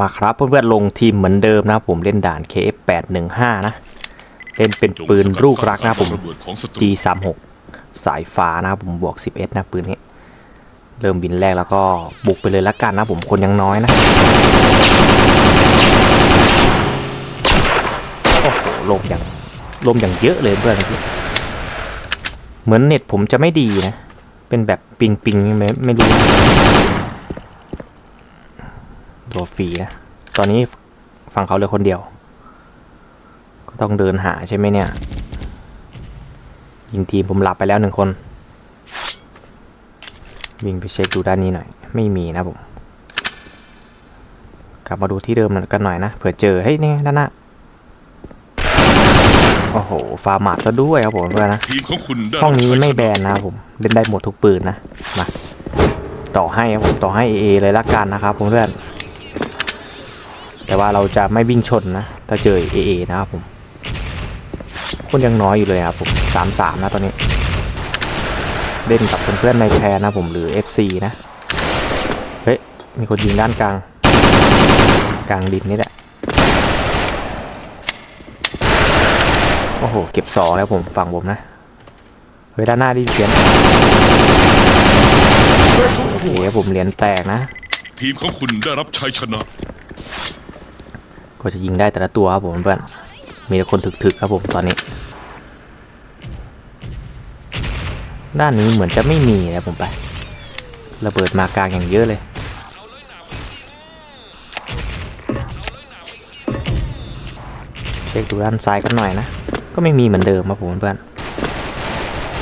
มาครับเพื่อนๆลงทีมเหมือนเดิมนะครับผมเล่นด่าน KF815 นะเล่นเป็นปืนลูกรักนะครับผมระเบิดของศัตรู G36 สายฟ้านะครับผมบวก 11 นะปืนนี้ เริ่มบินแรกแล้วก็บุกไปเลยละกันนะผมคนยังน้อยนะ โอ้โหลมอย่างลมอย่างเยอะเลยเพื่อนเหมือนเน็ตผมจะไม่ดีนะ เป็นแบบปิงปิงๆไม่ไม่รู้ ตัวฟรีนะ ตอนนี้ฝั่งเขาเหลือคนเดียว ก็ต้องเดินหาใช่ไหมเนี่ย ยิงทีมผมหลับไปแล้วหนึ่งคน วิ่งไปเช็คดูด้านนี้หน่อย ไม่มีนะผม กลับมาดูที่เดิมกันหน่อยนะ เผื่อเจอ เฮ้ยนี่ไงด้านหน้า โอ้โห ฟาร์มาดซะด้วยครับผมเพื่อนนะ ทีมของคุณได้ห้องนี้รับชัยไม่ชะแบนนะครับผม เล่นได้หมดทุกปืนนะ มาต่อให้ครับผมต่อให้ AA เลยละกันนะครับผมเพื่อน แต่ว่าเราจะไม่วิ่งชนนะ ถ้าเจอ AA นะครับผม คนยังน้อยอยู่เลยครับผมสามสามนะตอนนี้ เล่นกับเพื่อนๆในแพรนะผมหรือ FC นะ เฮ้ย มีคนยิงด้านกลาง กลางดินนี่แหละ โอ้โห เก็บสองแล้วผมฝั่งผมนะ เฮ้ย ด้านหน้าดีเขียนโอเคครับผมเหรียญแตกนะ ทีมของคุณได้รับชัยชนะ ก็จะยิงได้แต่ละตัวครับผมเพื่อนมีแต่คนถึกๆครับผมตอนนี้ ด้านนี้เหมือนจะไม่มีนะผมไประเบิดมากลางอย่างเยอะเลยเช็คดูด้านซ้ายกันหน่อยนะ ก็ไม่มีเหมือนเดิมครับผมเพื่อน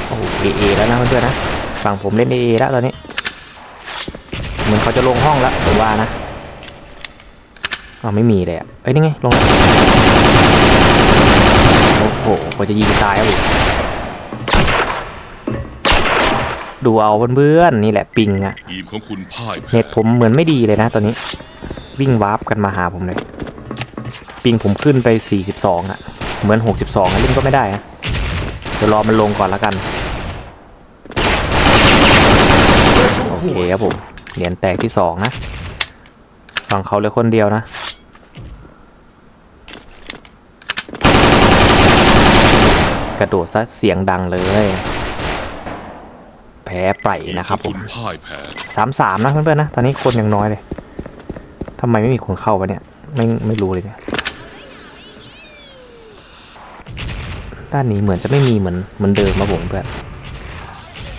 โอ้เอเอแล้วนะเพื่อนๆนะฝั่งผมเล่นเอเอแล้วตอนนี้ เหมือนเขาจะลงห้องแล้วผมว่านะ อ๋อไม่มีเลยอะ เอ้ยนี่ไงลงแล้วโอ้โหกว่าจะยิงตายครับผมดูเอาเพื่อนๆนี่แหละปิงอะทีมของคุณพ่ายแพ้เน็ตผมเหมือนไม่ดีเลยนะตอนนี้ วิ่งวาร์ปกันมาหาผมเลย ปิงผมขึ้นไป 42อะเหมือน 62อะเล่นก็ไม่ได้นะเดี๋ยวรอมันลงก่อนละกัน โอเคครับผมเหรียญแตกที่สองนะฝั่งเขาเหลยคนเดียวนะ กระโดดซะเสียงดังเลย แพ้ไปทีมนะคขรัอบงผคุมณพ่ายแพ้สามสามนะเพื่อนๆนะ ตอนนี้คนยังน้อยเลยทำไมไม่มีคนเข้าวะเนี่ย ไม่ไม่รู้เลยเนี่ยด้านนี้เหมือนจะไม่มีเหมือนเหมือนเดิมครับผมเพื่อน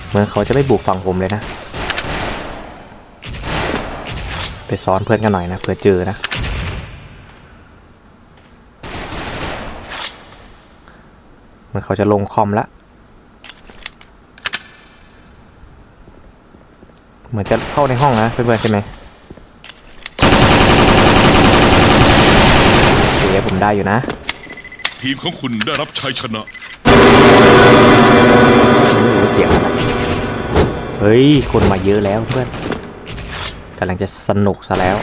เหมือนเขาจะไม่บุกฝั่งผมเลยนะ ไปซ้อนเพื่อนกันหน่อยนะเผื่อเจอนะ เห มันเขาจะลงคอมละเหมือนจะเข้าในห้องนะเพื่อนๆใช่ไหมโอเคผมได้อยู่นะ ทีมของคุณได้รับชัยชนะไม่รู้เสียงอะไรเฮ้ย คนมาเยอะแล้วเพื่อนกำลังจะสนุกซะแล้ว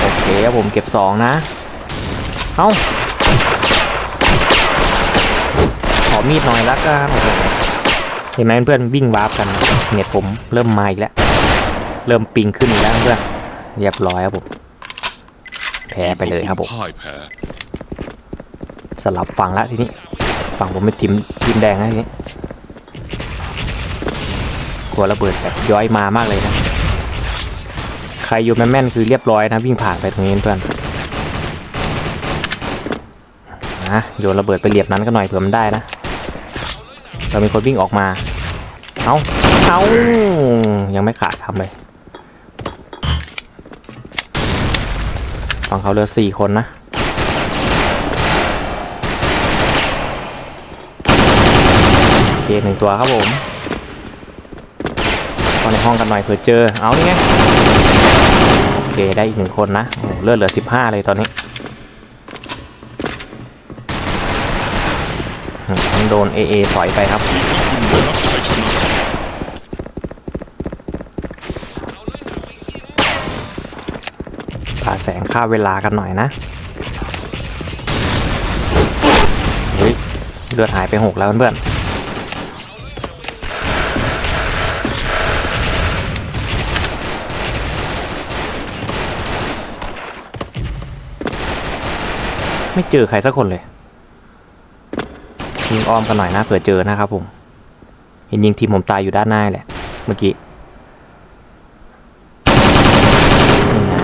โอเครับผมเก็บสองนะ เอ้าขอมีดหน่อยละกันเห็นไหมเพื่อนวิ่งวาร์ปกันเน็ตผมเริ่มมาอีกแล้ว เริ่มปิงขึ้นอีกแล้วเพื่อนเรียบร้อยครับผมแพ้ไปเลยครับผมสลับฝั่งละทีนี้ฝั่งผมเป็นทีมทีมแดงนะทีนี้กลัวระเบิดแบบย้อยมามากเลยนะ ใครอยู่แม่นๆคือเรียบร้อยนะวิ่งผ่านไปตรงนี้เพื่อนนะโยนระเบิดไปเหลียบนั้นก็หน่อยเผื่อมันได้นะเรามีคนวิ่งออกมาเอาเอายังไม่ขาดทำเลยฝั่งเขาเหลือสี่คนนะโอเคหนึ่งตัวครับผมเข้าในห้องกันหน่อยเผื่อเจอ เอานี่ไง เคได้อีกหนึ่งคนนะเลือดเหลือสิบห้าเลยตอนนี้อืมโดน AA สอยไปครับ ผ่าแสงค่าเวลากันหน่อยนะ เฮ้ย เลือดหายไปหกแล้วเพื่อนๆ ไม่เจอใครสักคนเลยยิงอ้อมกันหน่อยนะเผื่อเจอนะครับผม เห็นยิงทีมผมตายอยู่ด้านหน้าแหละ เมื่อกี้นี่ไง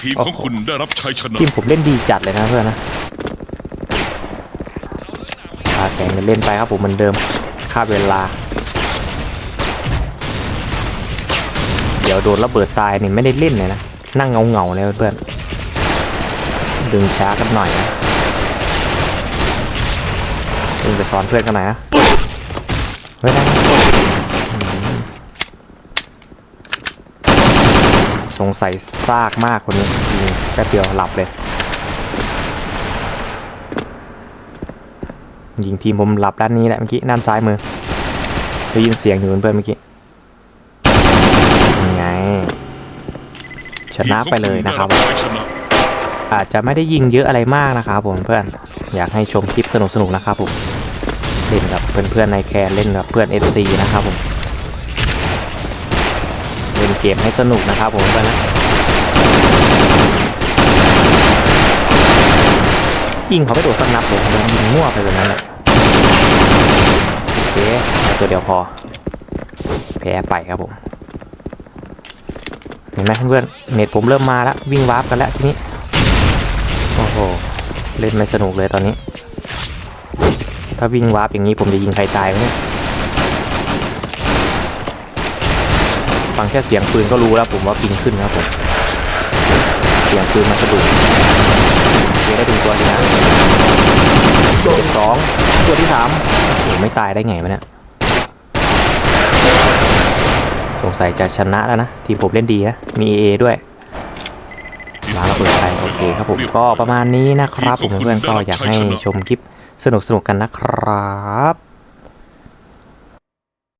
ทีมของคุณได้รับชัยชนะทีมผมเล่นดีจัดเลยนะเพื่อนนะพาแสงเล่นไปครับผมเหมือนเดิมค่าเวลา เดี๋ยวโดนระเบิดตายนี่ไม่ได้เล่นเลยนะ นั่งเงาเงาเลยเพื่อนดึงช้ากันหน่อยนะดึงไปสอนเพื่อนกันหน่อยนะเฮ้ยได้สงสัยซากมากคนนี้ยิงแป๊บเดียวหลับเลย ยิงทีมผมหลับด้านนี้แหละเมื่อกี้ด้านซ้ายมือได้ยินเสียงอยู่เพื่อนเมื่อกี้ยังไง ชนะไปเลยนะครับทีมของณได้รับชัยชนะอาจจะไม่ได้ยิงเยอะอะไรมากนะครับผมเพื่อนอยากให้ชมคลิปสนุกๆนะครับผมเล่นกับเพื่อนๆในแคนเล่นกับเพื่อน FC นะครับผมเล่นเกมให้สนุกนะครับผมเพื่อนนะยิงเขาไม่โดนสักนัดเลยโดนยิงมั่วไปแบบนั้นแหละโอเคเอาตัวเดียวพอแพ้ไปครับผม เห็นไหมเพื่อนเน็ตผมเริ่มมาแล้ววิ่งวาร์ปกันแล้วทีนี้ โอ้โห เล่นไม่สนุกเลยตอนนี้ ถ้าวิ่งวาร์ปอย่างนี้ผมจะยิงใครตายไหมฟังแค่เสียงปืนก็รู้แล้วผมว่าปิงขึ้นครับผม เสียงปืนมาสะดุดเดี๋ยได้ดูตัวนี้นะตัวที่สองตัวที่สามโอ้ไม่ตายได้ไงวะเนี่ย ส งสัยจะชนะแล้วนะ ทีมผมเล่นดีนะ มี AA ด้วย มาระเบิดไปโอเคครับผมก็ประมาณนี้นะครับผมเพื่อนก็อยากให้ชมคลิปสนุกๆกันนะครับ